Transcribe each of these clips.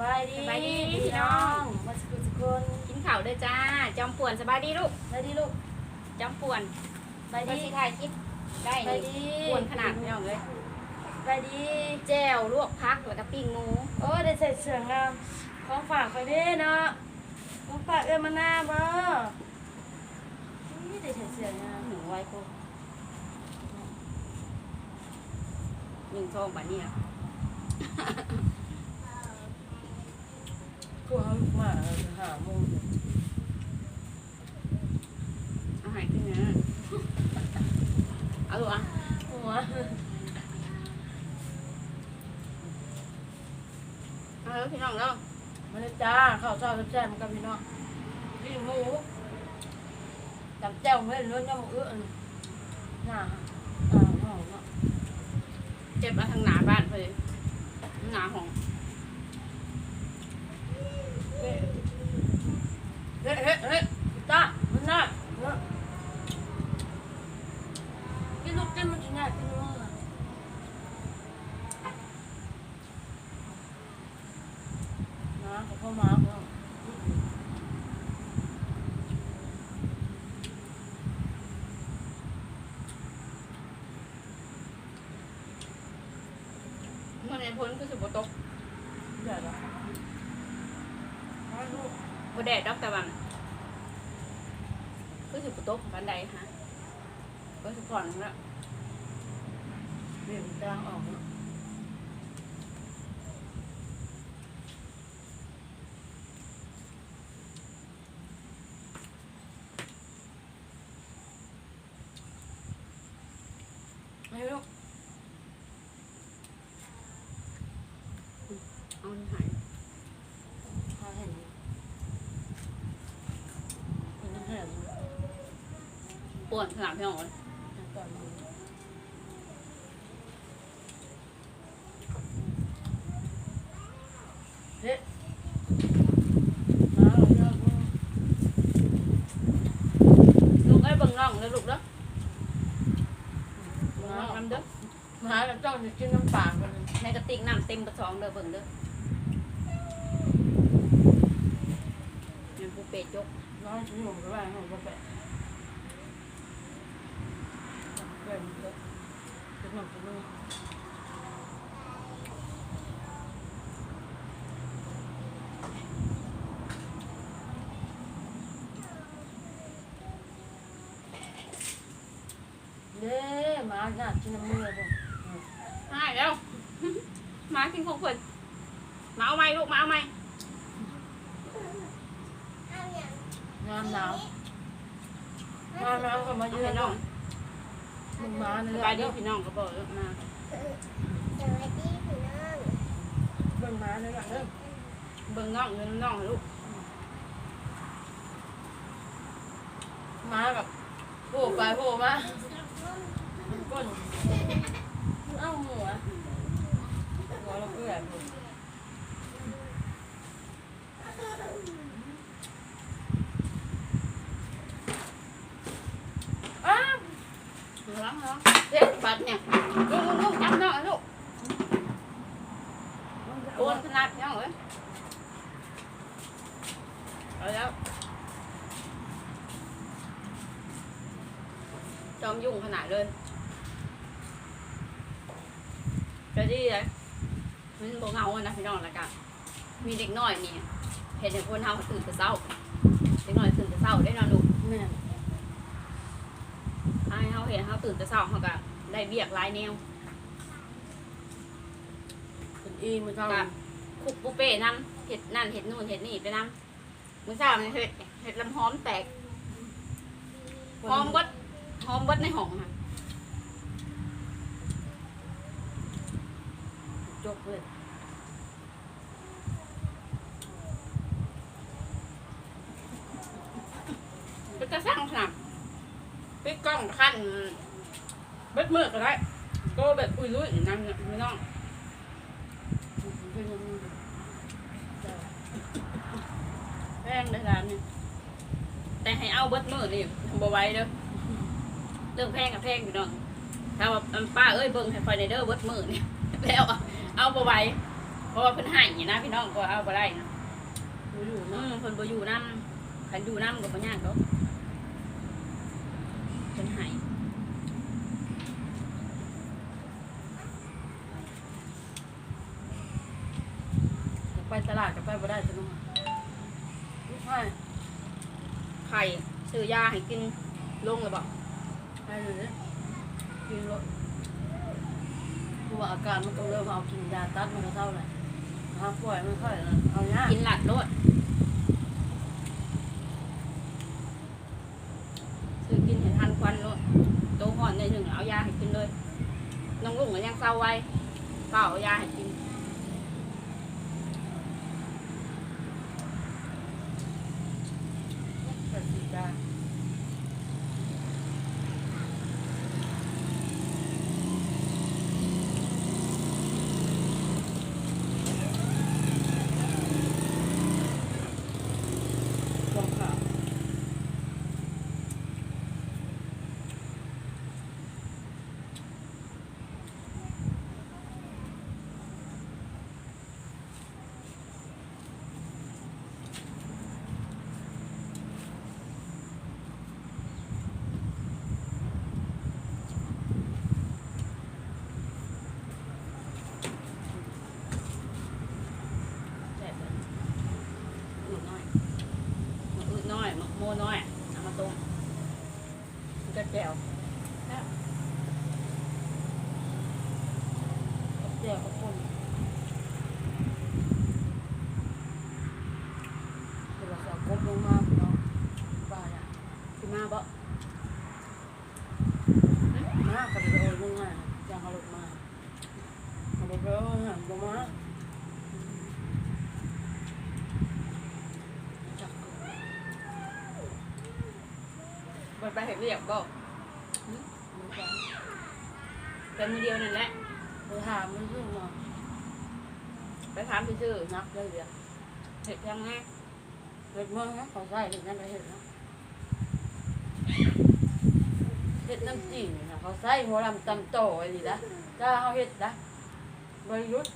บายดีสบายดีพี่พี่น้น้อองงมาสกุลสกุลกินข้าวเด้อจ้า จอมป่วนสบายดีลูกบายดีลูก จอมป่วนบายมาดีสิถ่ายคลิปได้บายนี่ดีป่วนขนาดพี่น้องเลยบายดี แจ่วลวกพักแล้วก็ปิ้งหมูโอ้ได้ใส่เสื้องามของฝากคอยเด้เนาะของฝากเอื้อมาหน้าบ่นี่ได้ใส่เสื้องามหนึ่งไว้กูหนึ่งทองบาทเนี่ยกูเอาลูกมาหาโมงเอาหายขึ้นนะเอาลูกอะหัวเอาเลยพี่น้องเนาะมาเลยจ้าข้าวซอยแซ่บๆกับพี่น้องปิ้งหมูจับแจ่วเม่นล้วนน้ำเอื้อนหน้าอ่าห้องเนาะเจ็บมาทางหนาบ้านเลยหนาของ เฮ้เฮ้เฮ้เฮ้จ้ามันน่าเนาะกินลูกกินมันจะง่ายกินลูกนะขอพ่อมาเนาะ เมื่อในพ้นก็สุบตกเดี๋ยวนะให้ลูกบ่แดดดอกแต่วันก็สุบตกบันไดฮะก็สุผ่อนแล้วเบี่ยงจาออกเนาะให้ลูกเอาหายพาเห็นเป็นน้ำแข็งปวดขนาดพี่น้องเลยก่อนมือเฮ้มาแล้วเนาะลูกไอ้ย เบิ่งน้องเลยลูกเด้อเบิ่งมาน้องน้ำเด้อมาแล้วจ้องจะ กินน้ำปลากันเลยในกระติกน้ำเต็มกระสองเด้อเบิ่งเด้อเงินผู้เป็ดยกน้องชิมก็ได้ห้องกาแฟเกินเยอะจะทำจะนู่นเด้มาหน้ากินน้ำมือผมหายแล้ว มากินของเพิ่นมาเอาไม้ลูกมาเอาไม้ งามหนาวงามหนาวก็มาเอาเยือให้นน้องมึงมาเนี่สยบายดีพี่น้องก็บอกเออมาสวัสดีพี่น้องเบิ่งมาเนี่ยเด้อเบิ่งน้องเงินน้องให้ลูกมาแบบโผล่ไปโผล่มามันก้นเอ้าหัวหัวเราเปื่อยหมดอ้าว ร้องร้อง เด็ดบัดเนี่ยลูกลูกลูจับน้องให้ลูกโอนขนาดพี่น้องเอ้ยเอาแล้วจอมยุ่งขนาดเลยจะดีเลยมันโบเงาอะนะพี่น้องละกันมีเด็กน้อยนี่เห็นเด็กคนเฮาตื่นแต่เช้าเด็กน้อยตื่นแต่เช้าได้นอนลูกแม่นไอ้าย เขาเห็นเขาตื่นแต่เช้าเขาก็ได้เบียกหลายแนวเป็นอีมือเท่าก็คุกบุฟเฟ่ต์นำเห็ดนั่นเห็ดนู่นเห็ดนี่ไปนำมื้อเช้าเนี่ยเห็ดเห็ดลำหอมแตกหอมเบดหอมเบดในห้องค่ะ จบเลย ก็จะสร้างสนาม ปิดกล้องขั้นเบิดมือก็ได้ก็แบบอุ้ยลุยนั่นไม่น้องเป็นยังไงแพงเลยร้านนี้แต่ให้เอาเบิดมือนี่บ่ไหว้เด้อเรื่องแพงกับแพงอยู่น้องถ้าว่าอันป้าเอ้ยเบิ่งให้ไฟในเด้อเบิดมือนี่แล้วเอาบ่ไหว้เพราะว่าเพิ่นให้นะพี่น้องก็เอาบ่ได้นะบ่อยู่อืเนาะมเพิ่นบ่อยู่นำคันอยู่นำก็บ่ยากดอกเพิ่นให้ไปตลาดก็ไปบ่ได้จังเนาะลูกให้ไข่ซื้อยาให้กินลงเลยบ่ให้เลยเด้อกินรถเพราะว่าอาการมันก็เริ่มเอากินยาตัดมันก็เท่าไหร่ถ้าป่วยมันค่อยเอายากินหลัดโลดซื้อกินให้ทันควันโลดโต ห่อนในหนึ่งเอายาให้กินเลยน้องลุงก็ยังเศร้าไว้เปล่าเอายาให้กินก็สิยา ลงค่ะ แซ่บเลยอืดน้อยมันอืดน้อยมันโมน้อยเอามาต้มมันก็แจ่ว เดี๋ยวก็คนเดี๋ยวเราจะ กบลงมาเนาะบ้าอะสิมาบ่มาก็เลยโอนลงมาจะเอาลงมาเอาลงมาลงมาจับมันไปเห็นเรียกบ่มือกันแต่มือเดียวนั่นแหละไปถามมันซึ่งเนาะไปถามไปซื่อนักเลยเดี๋ยวเห็ดยังไง เห็ดเมืองนะเขาใส่เห็ดนั่นไปเห็ดนะเห็ดน้ำจีนนะเขาใส่หัวลำตำโตอะไอ้นี่นะถ้าเขาเห็ดนะบริยุทธ์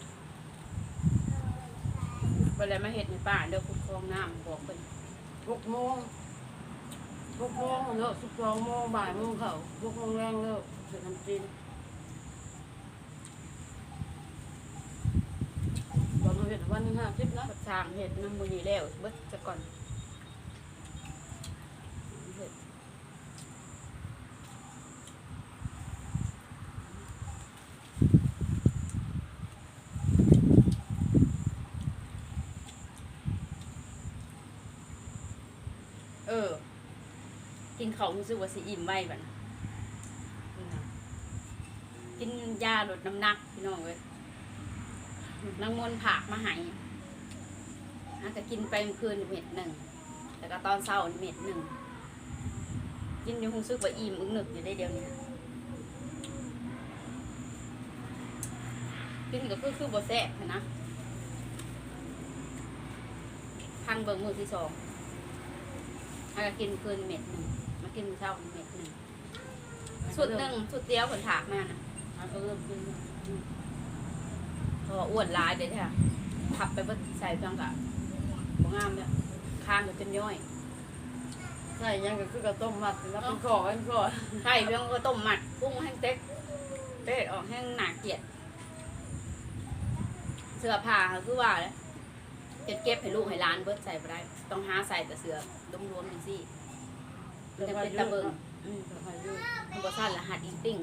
เวลามาเห็ดในป่าเด้อคุดคลองน้ำบอกเพิ่นหกโมงหกโมงเลิกสิบสองโมงบ่ายโมงเขาหกโมงแรงเลิกเห็ดน้ำจีนตอน เห็ดวันห้าสิบนะสร้างเห็ดน้ำมือนี้แล้วเบิดซะก่อนเฮ็ดเออ กินเขารู้สึกว่าสิอิ่มไว้บัดน่ะนี่นะกินยาลดน้ำหนักพี่น้องเว้ย นางมนต์ผักมาให้อาจจะกินไปเมื่อคืนเม็ดหนึ่งแต่ก็ตอนเช้าเม็ดหนึ่งกินอยู่รู้สึกว่าอิ่มอึกหนึกอยู่ได้เดียวนี้กินก็คือคือบ่แซ่บนะพังเบิ่งมือที่สองอาจจะกินคืนเม็ดหนึ่งมากินมื้อเช้าเม็ดหนึ่งสุดหนึ่งสุดเดียวผลถากมานะอันก็เริ่มกิน ราะว่าอ้วนหลายเดี๋ยวแท้ขับไปบ่ใส่เพียงกะบ่งามเนี่ยคางก็เป็นย่อยใส่ยังก็คือกระต้มมัดแล้วเป็นก่อเป็นก่อใช่เพียงก็ต้มหมัดพุ่งแห้งเต็กเต็กออกแห้งหนาเกลียดเสื้อผ้าก็คือว่าเลยเก็บเก็บให้ลูกให้หล้านเบิดใส่บ่ได้ ต้องหาใส่แต่เสื้อรวมๆจังซี่มันจะเป็นตะเบิงอืมสบายอยู่มันบ่ซั่นละหัดอีติ้ง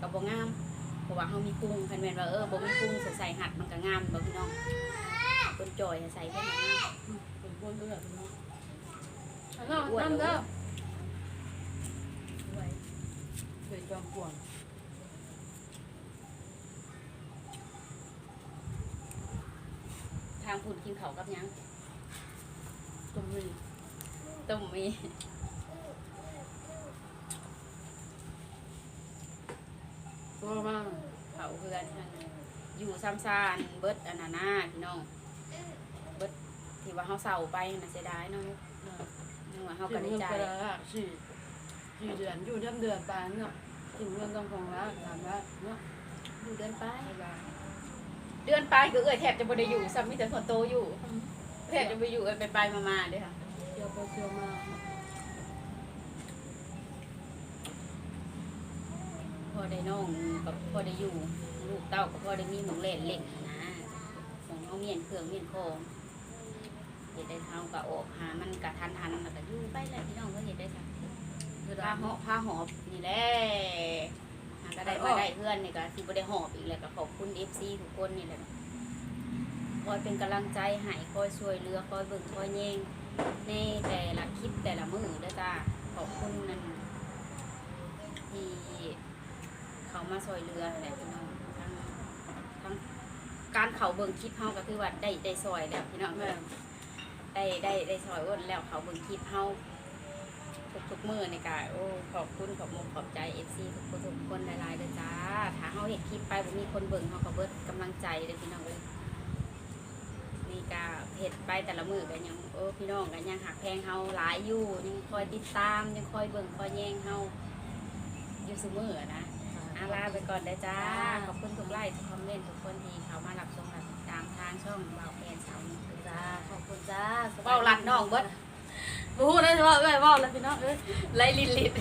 ก็บ่งาม เพราะว่าเฮามีกุ้งคันแมนว่าเออบ่มีกุ้งใส่ใส่หัดมันก็งามบ่พี่น้องคนจอยใส่แค่นั้นงามเป็นคนเลือดเนาะอันนั้นนั่นเด้อเคยจอมปวนทางคุณกินเขากับยังตรงนี้ต้มมี ตัวมาก เขาเพื่อนนั่นอยู่ซ้ำซานเบิดอันนานาพี่น้องเบิดที่ว่าเขาเศร้าไปน่ะเสียดายเนาะนึกว่าเขาก็ได้เงินใจายไปละสี่สี่เดือนอยู่เดือนเดือนปานเนาะถึงเงินต้องของละถามละเนาะดูเดินไปไปละกเดือนปลายก็เอ้ยแทบจะบ่ได้อยู่ซ้ำมีแต่คนโตอยู่แทบจะบ่อยู่เอ้ยไปไปๆมาๆเด้อค่ะเที่ยวไปเที่ยวมาพอได้น้องกับพอได้อยู่ ลูกเต้าก็พอได้มีหมองเล่นเล่นนะของเอาเมียนเครื่องเมียนของเฮ็ดได้เฮาก็ออกหามันกะทันทันๆแล้วก็อยู่ไปแหละพี่น้องก็เฮ็ดได้ค่ะคือผ้าดาหอบผ้าหอบนี่แหละหาก็ได้มาได้เพื่อนนี่ก็สิบ่ได้หอบอีกแล้วก็ขอบคุณ FC ทุกคนนี่แหละคอยเป็นกำลังใจให้คอยช่วยเหลือคอยเบิ่งคอยแยงในแต่ละคลิปแต่ละมื้อเด้อจ้าขอบคุณนั่นที่เขามาช่วยเหลือแหละพี่น้องทั้งทั้ง การเขาเบิ่งคลิปเฮาก็คือว่าได้ได้ซอยแล้วพี่น้องเอ้ยได้ได้ได้ซอยอ้นแล้วเขาเบิ่งคลิปเฮาทุกทุกๆมือในการโอ้ขอบคุณขอบมุกขอบใจเอฟซีทุกคนทุกคนหลายๆเลยจ้าถ้าเขาเห็นคลิปไปบ่มีคนเบิ่งเขาก็เบิดกำลังใจเลยพี่น้องเลยนี่กาเห็ดไปแต่ละมือกันยังโอ้พี่น้องกันยังหักแพงเฮาหลายอยู่ยังคอยติดตามยังคอยเบิ่งคอยแย่งเฮาอยู่เสมอนะ อาลาไปก่อนได้อจ้า ขอบคุณทุกไลค์ทุกคอมเมนต์ทุกคนที่เขามารับชมรับติดตามทางช่องเบาแฟนสาวนี้จ้า ขอบคุณจ้าเว้าลัดน้องเบิดบู๊ได้ว่าเอ้ยเว่าแล้วพี่น้องเอ้ยไล่ลินลิน